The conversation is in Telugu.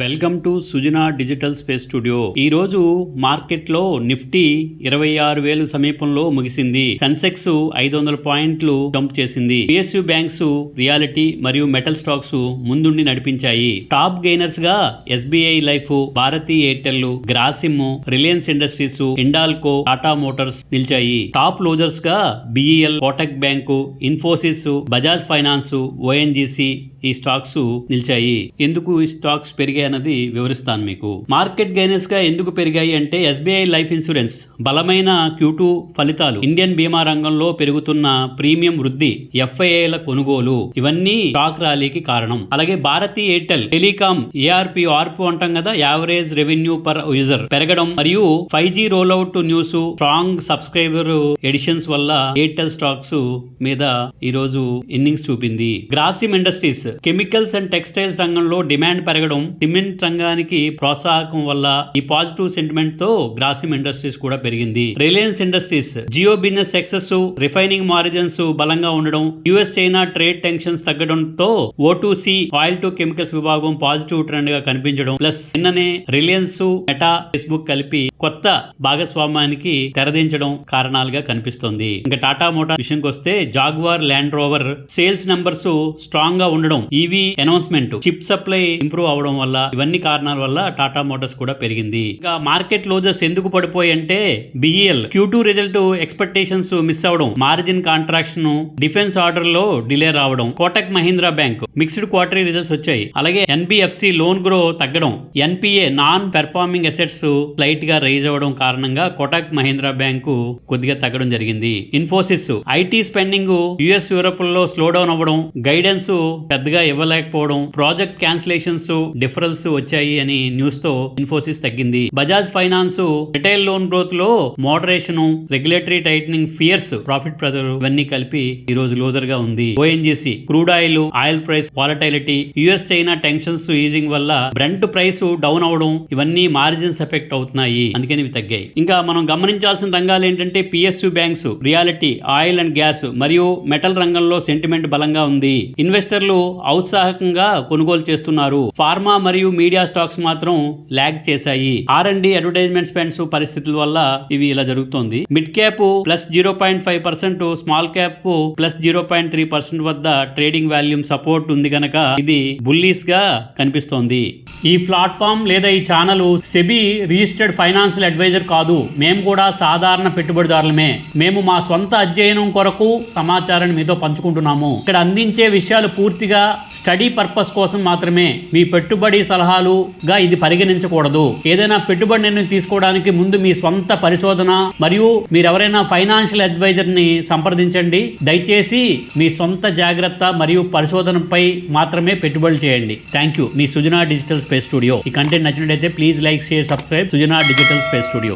Welcome to Sujana digital space studio. ఈ రోజు మార్కెట్లో నిఫ్టీ ఇరవై ఆరు వేలు సమీపంలో ముగిసింది. సెన్సెక్స్ ఐదు వందల పాయింట్లు జంప్ చేసింది. పిఎస్యు బ్యాంక్స్ రియాలిటీ మరియు మెటల్ స్టాక్స్ ముందుండి నడిపించాయి. Top గెయినర్స్గా SBI life Bharti Airtel Grasim Reliance industries Hindalco Tata motors నిలిచాయి. Top లోజర్స్గా BEL Kotak bank Infosys Bajaj finance ONGC ఈ స్టాక్స్ నిలిచాయి. ఎందుకు ఈ స్టాక్స్ పెరిగాయి? అన్నది వివరిస్తాను మీకు. మార్కెట్ గైనెస్గా ఎందుకు పెరిగాయి అంటే ఎస్బీఐ లైఫ్ ఇన్సూరెన్స్ బలమైన క్యూటూ ఫలితాలు ఇండియన్ బీమా రంగంలో పెరుగుతున్న ప్రీమియం వృద్ధి ఎఫ్ఐఏల కొనుగోలు ఇవన్నీ స్టాక్ ర్యాలీకి కారణం. అలాగే Bharti Airtel telecom ARP ARPU అంటాం కదా యావరేజ్ రెవెన్యూ పర్ యూజర్ పెరగడం మరియు five G rollout news strong subscriber editions వల్ల ఎయిర్టెల్ స్టాక్స్ మీద ఈ రోజు ఇన్నింగ్స్ చూపింది. Grasim industries chemicals and textiles రంగంలో డిమాండ్ పెరగడం సిమెంట్ రంగానికి ప్రోత్సాహకం వల్ల ఈ పాజిటివ్ సెంటిమెంట్తో గ్రాసిమ్ ఇండస్ట్రీస్ కూడా పెరిగింది. Reliance industries Jio business success refining margins బలంగా ఉండడం యుఎస్ చైనా ట్రేడ్ టెన్షన్స్ తగ్గడంతో O C oil to chemicals విభాగం పాజిటివ్ ట్రెండ్గా కనిపించడం ప్లస్ నిన్ననే రిలయన్స్ మెటా ఫేస్బుక్ కలిపి కొత్త భాగస్వామ్యానికి తెరదించడం కారణాలుగా కనిపిస్తోంది. ఇంకా టాటా మోటార్ విషయంకి వస్తే Jaguar Land Rover sales numbers స్ట్రాంగ్గా ఉండడం EV announcement chip supply improve అవడం వల్ల ఇవన్నీ కారణాల వల్ల టాటా మోటార్స్ కూడా పెరిగింది. ఇంకా మార్కెట్ లోజర్స్ ఎందుకు పడిపోయి అంటే BEL Q two result expectations miss అవడం మార్జిన్ కాంట్రాక్షన్ డిఫెన్స్ ఆర్డర్లో డిలే రావడం Kotak Mahindra bank mixed quarterly results వచ్చాయి. అలాగే ఎన్బిఎఫ్సి లోన్ గ్రో తగ్గడం ఎన్పిఏ నాన్ పెర్ఫార్మింగ్ అసెట్స్ లైట్గా రైజ్ అవ్వడం కారణంగా కోటక్ మహీంద్రా బ్యాంకు కొద్దిగా తగ్గడం జరిగింది. ఇన్ఫోసిస్ ఐటీ స్పెండింగ్ యుఎస్ యూరోప్లో స్లో డౌన్ అవ్వడం గైడెన్స్ పెద్దగా ఇవ్వలేకపోవడం ప్రాజెక్ట్ క్యాన్సిలేషన్స్ డిఫరెన్స్ వచ్చాయి అని న్యూస్తో ఇన్ఫోసిస్ తగ్గింది. Bajaj finance retail loan గ్రోత్లో moderation regulatory tightening fears profit pressure ఇవన్నీ కలిపి ఈ రోజు లోజర్గా ఉంది ONGC crude oil oil price volatility US China tensions easing వల్ల బ్రెంట్ ప్రైస్ డౌన్ అవడం ఇవన్నీ మార్జిన్స్ ఎఫెక్ట్ అవుతున్నాయి. అందుకని ఇవి తగ్గాయి. ఇంకా మనం గమనించాల్సిన రంగాలు ఏంటంటే PSU banks reality oil and gas మరియు మెటల్ రంగంలో సెంటిమెంట్ బలంగా ఉంది. ఇన్వెస్టర్లు ఔత్సాహకంగా కొనుగోలు చేస్తున్నారు. ఫార్మా మరియు మీడియా స్టాక్స్ మాత్రం ల్యాగ్ చేశాయి. R and D advertisement spends పరిస్థితుల వల్ల ఇవి ఇలా జరుగుతోంది. Mid cap plus zero point five percent small క్యాప్కు plus zero point three percent వద్ద ట్రేడింగ్ వాల్యూమ్ సపోర్ట్ ఉంది కనుక ఇది బుల్లీస్గా కనిపిస్తోంది. ఈ ప్లాట్ఫామ్ లేదా ఈ channel SEBI registered financial adviser కాదు. మేము కూడా సాధారణ పెట్టుబడిదారులమే. మేము మా సొంత అధ్యయనం కొరకు సమాచారాన్ని మీతో పంచుకుంటున్నాము. ఇక్కడ అందించే విషయాలు పూర్తిగా స్టడీ పర్పస్ కోసం మాత్రమే. మీ పెట్టుబడి సలహాలుగా ఇది పరిగణించకూడదు. ఏదైనా పెట్టుబడి నిర్ణయం తీసుకోవడానికి ముందు మీ స్వంత పరిశోధన మరియు మీరు ఎవరైనా ఫైనాన్షియల్ అడ్వైజర్ని సంప్రదించండి. దయచేసి మీ సొంత జాగ్రత్త మరియు పరిశోధనపై మాత్రమే పెట్టుబడులు చేయండి. Thank you. Me Sujana digital space studio. ఈ కంటెంట్ నచ్చినట్లయితే please like share subscribe. Sujana digital space studio